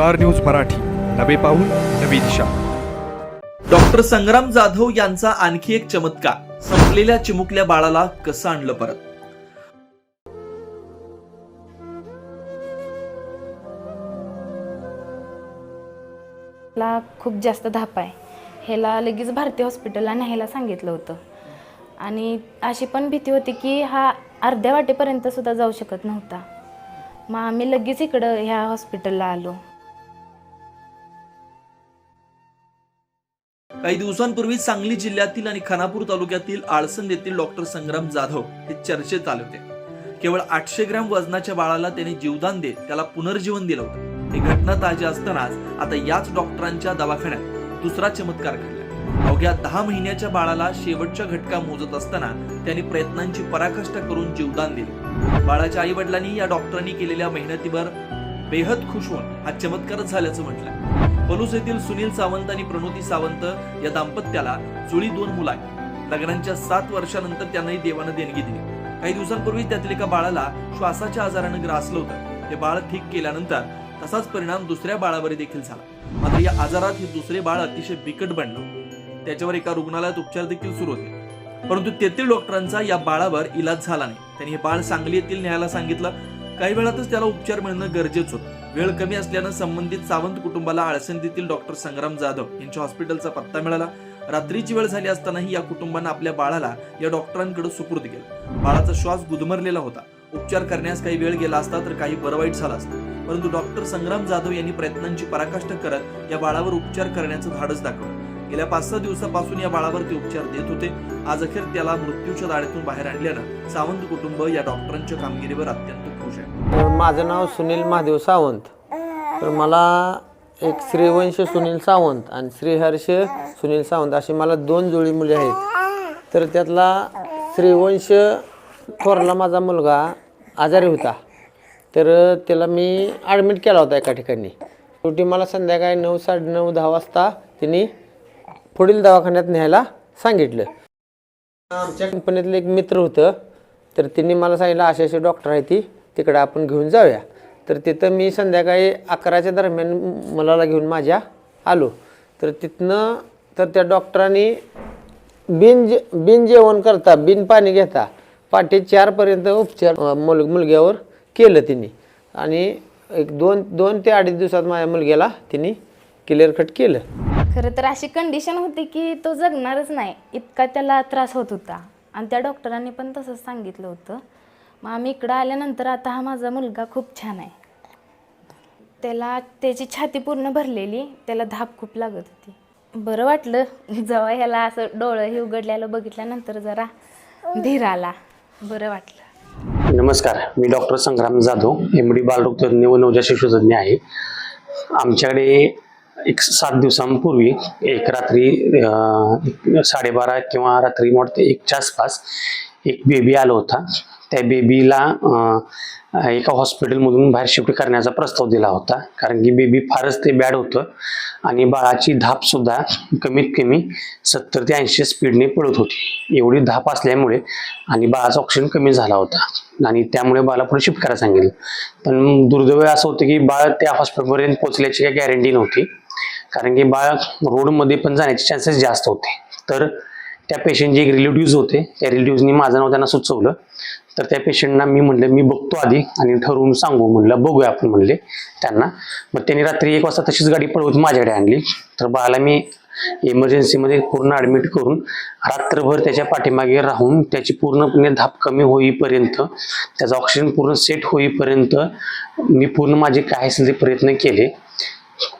Star news Marathi. नवे पाऊल नवी दिशा. डॉक्टर संग्राम जाधव यांचा आणखी एक चमत्कार. संपलेल्या चिमुकल्या बाळाला कसं आणलं परत? ला खूप जास्त धाप आहे. ह्याला लगेच भारतीय हॉस्पिटलला न्यायला सांगितलं होतं. आणि अशी पण भीती होती की हा अर्ध्या वाटेपर्यंत सुद्धा जाऊ शकत नव्हता. मग आम्ही लगेच इकडं ह्या हॉस्पिटलला आलो. काही दिवसांपूर्वी सांगली जिल्ह्यातील आणि खानापूर तालुक्यातील आळसंद येथील डॉक्टर संग्राम जाधव हे चर्चेत आले होते. केवळ आठशे ग्रॅम वजनाच्या बाळाला त्याने जीवदान देत त्याला पुनर्जीवन दिलं होतं. ही घटना ताजी असतानाच आता याच डॉक्टरांच्या दवाखान्यात दुसरा चमत्कार घडला. अवघ्या दहा महिन्याच्या बाळाला शेवटच्या घटका मोजत असताना त्यांनी प्रयत्नांची पराकाष्ठा करून जीवदान दिले. बाळाच्या आई वडिलांनी या डॉक्टरांनी केलेल्या मेहनतीवर बेहद खुश होऊन हा चमत्कारच झाल्याचं म्हटलं. पलूस येथील सुनील सावंत आणि प्रणोती सावंत या दाम्पत्याला जुळी दोन मुलं आहेत. लग्नांच्या सात वर्षानंतर त्यांनाही देवानं देणगी दिली. काही दिवसांपूर्वी त्यातील एका बाळाला श्वासाच्या आजारानं ग्रासलं होतं. ते बाळ ठीक केल्यानंतर तसाच परिणाम दुसऱ्या बाळावर देखील झाला. मात्र या आजारात हे दुसरे बाळ अतिशय बिकट बनलं. त्याच्यावर एका रुग्णालयात उपचार देखील सुरू होते. परंतु तेथील डॉक्टरांचा या बाळावर इलाज झाला नाही. त्यांनी हे बाळ सांगली येथील न्यायाला सांगितलं. काही वेळातच त्याला उपचार मिळणं गरजेचं होतं. वेळ कमी असल्यानं संबंधित सावंत कुटुंबाला आळसंदीतील डॉक्टर संग्राम जाधव. यांच्या हॉस्पिटलचा पत्ता मिळाला. रात्रीची वेळ झाली असतानाही या कुटुंबानं आपल्या बाळाला या डॉक्टरांकडे सुपूर्द केलं. बाळाचा श्वास गुदमरलेला होता. उपचार करण्यास काही वेळ गेला असता तर काही बरं वाईट झालं असतं. परंतु डॉक्टर संग्राम जाधव यांनी प्रयत्नांची पराकाष्ठा करत या बाळावर उपचार करण्याचं धाडस दाखवलं. गेल्या पाच सहा दिवसापासून या बाळावर ते उपचार देत होते. आज अखेर त्याला मृत्यूच्या दाढेतून बाहेर आणल्यानं सावंत कुटुंब या डॉक्टरांच्या कामगिरीवर अत्यंत तर माझं नाव सुनील महादेव सावंत. तर मला एक श्रीवंश सुनील सावंत आणि श्रीहर्ष सुनील सावंत अशी मला दोन जोडी मुली आहेत. तर त्यातला श्रीवंश थोरला माझा मुलगा आजारी होता. तर त्याला मी ॲडमिट केला होता एका ठिकाणी. शेवटी मला संध्याकाळी नऊ साडेनऊ दहा वाजता तिने पुढील दवाखान्यात न्यायला सांगितलं. आमच्या कंपनीतलं एक मित्र होतं. तर तिने मला सांगितलं असे असे डॉक्टर आहे ती. तिकडं आपण घेऊन जाऊया. तर तिथं मी संध्याकाळी अकराच्या दरम्यान मुलाला घेऊन माझ्या आलो. तर तिथनं तर त्या डॉक्टरांनी बिन जे बिन जेवण करता बिन पाणी घेता पाठी चारपर्यंत उपचार मुल मुलग्यावर केलं तिने. आणि एक दोन दोन ते अडीच दिवसात माझ्या मुलग्याला तिने क्लिअर कट केलं. खरं तर अशी कंडिशन होती की तो जगणारच नाही. इतका त्याला त्रास होत होता. आणि त्या डॉक्टरांनी पण तसंच सांगितलं होतं. मग आम्ही इकडं आल्यानंतर आता हा माझा मुलगा खूप छान आहे. त्याला त्याची छाती पूर्ण भरलेली त्याला धाप खूप लागत होती. बरं वाटलं जेव्हा ह्याला असं डोळं हे उघडल्याला बघितल्यानंतर जरा धीर आला बरं वाटलं. नमस्कार मी doctor Sangram Jadhav M D बालरोगतज्ञ व नवजात शिशुतज्ञ आहे. आमच्याकडे एक सात दिवसांपूर्वी एक रात्री साडेबारा किंवा रात्री मोठे एकच्या आसपास एक बेबी आला होता. त्या बेबीला एका हॉस्पिटलमधून बाहेर शिफ्ट करण्याचा प्रस्ताव दिला होता. कारण की बेबी फारच ते बॅड होतं आणि बाळाची धापसुद्धा कमीत कमी सत्तर ते ऐंशी स्पीडने पडत होती. एवढी धाप असल्यामुळे आणि बाळाचा ऑक्सिजन कमी झाला होता. आणि त्यामुळे बाळाला पुढे शिफ्ट करायला सांगितलं. पण दुर्दैव असं होतं की बाळ त्या हॉस्पिटलपर्यंत पोहोचल्याची काही गॅरंटी नव्हती. कारण की बाळ रोडमध्ये पण जाण्याचे चान्सेस जास्त होते. तर त्या पेशंटचे एक रिलेटिव्ज होते. त्या रिलेटिव्हनी माझं नाव त्यांना सुचवलं. तर त्या पेशंटना मी म्हणलं मी बघतो आधी आणि ठरवून सांगू. म्हणलं बघूया आपण म्हणले त्यांना. मग त्यांनी रात्री एक वाजता तशीच गाडी पळवत माझ्याकडे आणली. तर बाळाला मी इमर्जन्सीमध्ये पूर्ण ॲडमिट करून रात्रभर त्याच्या पाठीमागे राहून त्याची पूर्णपणे धाप कमी होईपर्यंत त्याचा ऑक्सिजन पूर्ण सेट होईपर्यंत मी पूर्ण माझे काय असेल ते प्रयत्न केले.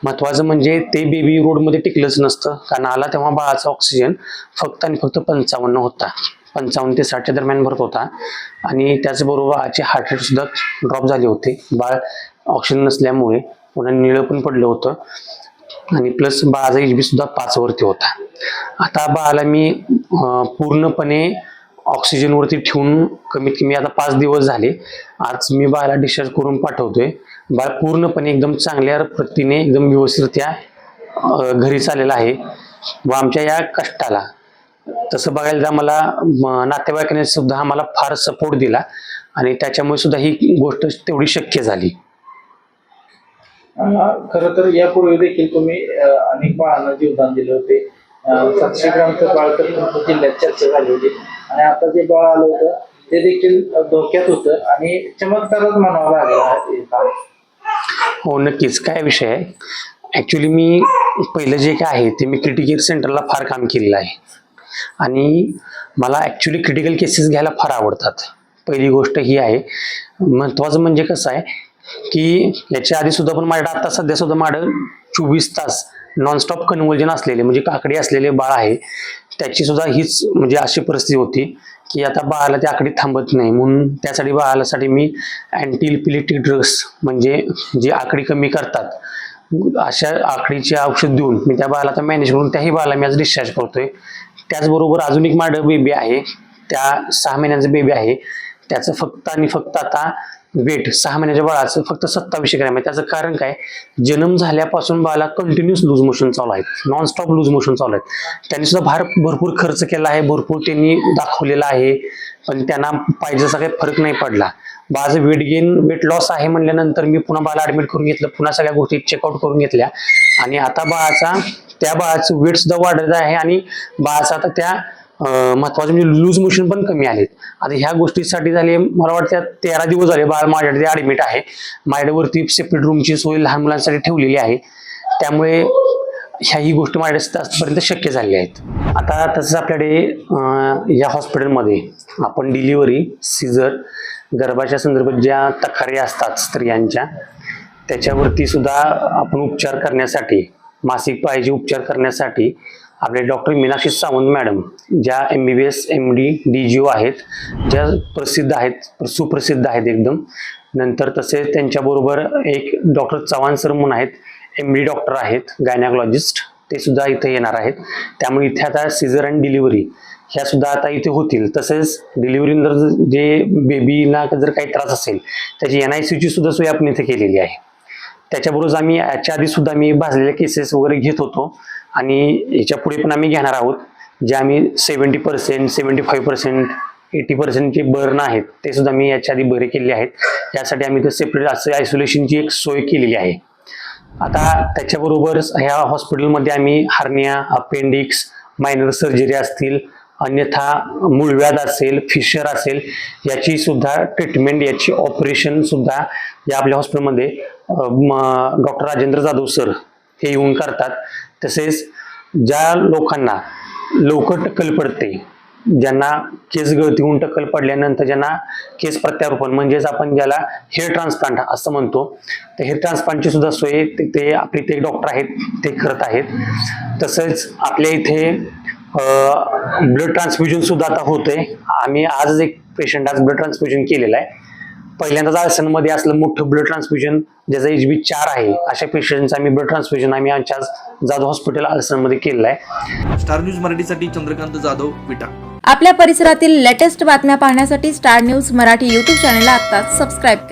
महत्वाचं म्हणजे ते बेबी रोडमध्ये टिकलंच नसतं. कारण आला तेव्हा बाळाचा ऑक्सिजन फक्त आणि फक्त पंचावन्न होता. पंचावन्न ते साठच्या दरम्यान भरत होता. आणि त्याचबरोबर आजची हार्ट रेट सुद्धा ड्रॉप झाले होते. बाळ ऑक्सिजन नसल्यामुळे पुन्हा निळं पण पडलं होतं. आणि प्लस बाळाचा एच बी सुद्धा पाचवरती होता. आता बाळाला मी पूर्णपणे ऑक्सिजनवरती ठेवून कमीत कमी आता पाच दिवस झाले. आज मी बाळाला डिस्चार्ज करून पाठवतोय. बाळ पूर्णपणे एकदम चांगल्या प्रतीने एकदम व्यवस्थितरित्या घरी चाललेला आहे. व आमच्या या कष्टाला तसं बघायला तर मला म, नातेवाईकांनी सुद्धा आम्हाला फार सपोर्ट दिला आणि त्याच्यामुळे सुद्धा ही गोष्ट तेवढी शक्य झाली. खरं तर यापूर्वी देखील तुम्ही अनेक बाळांना जीवदान दिले होते. सातशे ग्रामचं बाळ तर जिल्ह्यात चर्चा झाली होती. आणि आता जे बाळ आलं होतं ते देखील धोक्यात होतं आणि चमत्कारच म्हणावा लागला हे. नक्कीच. काय विषय आहे? ॲक्च्युली मी पहिलं जे काय आहे ते मी क्रिटिकल सेंटरला फार काम केलेलं आहे. आणि मला ॲक्च्युली क्रिटिकल केसेस घ्यायला फार आवडतात. पहिली गोष्ट ही आहे. महत्त्वाचं म्हणजे कसं आहे की याच्या आधी सुद्धा पण माझ्या आता सध्या सुद्धा माझं चोवीस तास नॉनस्टॉप कन्व्हर्जन असलेले म्हणजे काकडी असलेले बाळ आहे त्याची सुद्धा हीच म्हणजे अशी परिस्थिती होती की आता बाळाला त्या आकडी थांबत नाही. म्हणून त्यासाठी बाळासाठी मी अँटीलिपिलिटिक ड्रग्स म्हणजे जी आकडी कमी करतात अशा आकडीचे औषध देऊन मी त्या बाळाला आता मॅनेज करून त्याही बाळाला मी आज डिस्चार्ज करतोय. त्याचबरोबर अजून एक माझं बेबी आहे. त्या सहा महिन्याचं बेबी आहे. त्याचं फक्त आणि फक्त आता वेट सहा महिन्याच्या बाळाचं फक्त सत्तावीसशे ग्रॅम आहे. त्याचं कारण काय? जन्म झाल्यापासून बाळाला कंटिन्युअस लूज मोशन चालू आहेत. नॉनस्टॉप लूज मोशन चालू आहेत. त्यांनी सुद्धा भार भरपूर खर्च केला आहे. भरपूर त्यांनी दाखवलेला आहे. पण त्यांना पाहिजे असा काही फरक नाही पडला. बाळाचं वेट गेन वेट लॉस आहे म्हणल्यानंतर मी पुन्हा बाळाला ऍडमिट करून घेतलं. पुन्हा सगळ्या गोष्टी चेकआउट करून घेतल्या. आणि आता बाळाचा त्या बाळाचं वेट सुद्धा वाढत आहे आणि बाळाचा आता त्या महत्वाचं म्हणजे लूज मोशन पण कमी आलेत आता ह्या गोष्टीसाठी झाले मला वाटतं तेरा दिवस झाले बाळ माझ्याकडे ऍडमिट आहे. माझ्याकडे वरती सेपरेट रूमची सोय लहान मुलांसाठी ठेवलेली आहे. त्यामुळे ह्याही गोष्टी माझ्या आजपर्यंत शक्य झालेल्या आहेत. आता तसंच आपल्याकडे या हॉस्पिटलमध्ये आपण डिलिव्हरी सिझर गर्भाच्या संदर्भात ज्या तक्रारी असतात स्त्रियांच्या त्याच्यावरती सुद्धा आपण उपचार करण्यासाठी मासिक पाळीचे उपचार करण्यासाठी आपले डॉक्टर मीनाक्षी सावंत मॅडम ज्या M B B S M D D G O आहेत ज्या प्रसिद्ध आहेत सुप्रसिद्ध आहेत एकदम. नंतर तसे त्यांच्याबरोबर एक डॉक्टर चव्हाण सर म्हणून आहेत एम डी डॉक्टर आहेत गायनॅकॉलॉजिस्ट ते सुद्धा इथे येणार आहेत. त्यामुळे इथे आता सिझर अँड डिलिव्हरी ह्या सुद्धा आता इथे होतील. तसेच डिलिव्हरीनंतर जे बेबीला जर काही त्रास असेल त्याची एन आय सीची सुद्धा सोय आपण इथे केलेली आहे. त्याच्याबरोबर आम्ही याच्या आधी सुद्धा आम्ही भाजलेल्या केसेस वगैरे घेत होतो. आणि याच्यापुढे पण आम्ही घेणार आहोत जे आम्ही seventy percent seventy five percent eighty पर्सेंटचे burn आहेत ते सुद्धा मी याच्या आधी बरे केले आहेत. यासाठी आम्ही ते सेपरेट असं आयसोलेशनची एक सोय केलेली आहे. आता त्याच्याबरोबर ह्या हॉस्पिटलमध्ये आम्ही हार्निया अपेंडिक्स मायनर सर्जरी असतील अन्यथा मूळव्याध असेल फिशर असेल याची सुद्धा ट्रीटमेंट याची ऑपरेशन सुद्धा या आपल्या हॉस्पिटलमध्ये डॉक्टर राजेंद्र जाधव सर हे येऊन करतात. तसेच ज्या लोकांना लवकर टक्कल पडते ज्यांना केस गळती टक्कल पडल्यानंतर ज्यांना केस प्रत्यारोपण म्हणजेच आपण ज्याला हेअर ट्रान्सप्लांट असं म्हणतो तर हेअर ट्रान्सप्लांटची सुद्धा सोय ते- ते आपले ते डॉक्टर आहेत ते करत आहेत. तसंच आपल्या इथे ब्लड ट्रान्सफ्युजन सुद्धा आता होतंय. आम्ही आजच एक पेशंट आज ब्लड ट्रान्सफ्युजन केलेलं आहे. पहिल्यांदाच आळसनमध्ये असलं मोठं ब्लड ट्रान्सफ्युजन ज्याचा एच बी चार आहे अशा पेशंटचं आम्ही ब्लड ट्रान्सफ्युजन आम्ही आमच्या आज जाधव हॉस्पिटल आळसनमध्ये केलेलं आहे. स्टार न्यूज मराठीसाठी चंद्रकांत जाधव विटा. आपल्या परिसरातील लेटेस्ट बातम्या पाहण्यासाठी स्टार न्यूज मराठी यूट्यूब चॅनलला आत्ताच सबस्क्राईब करा.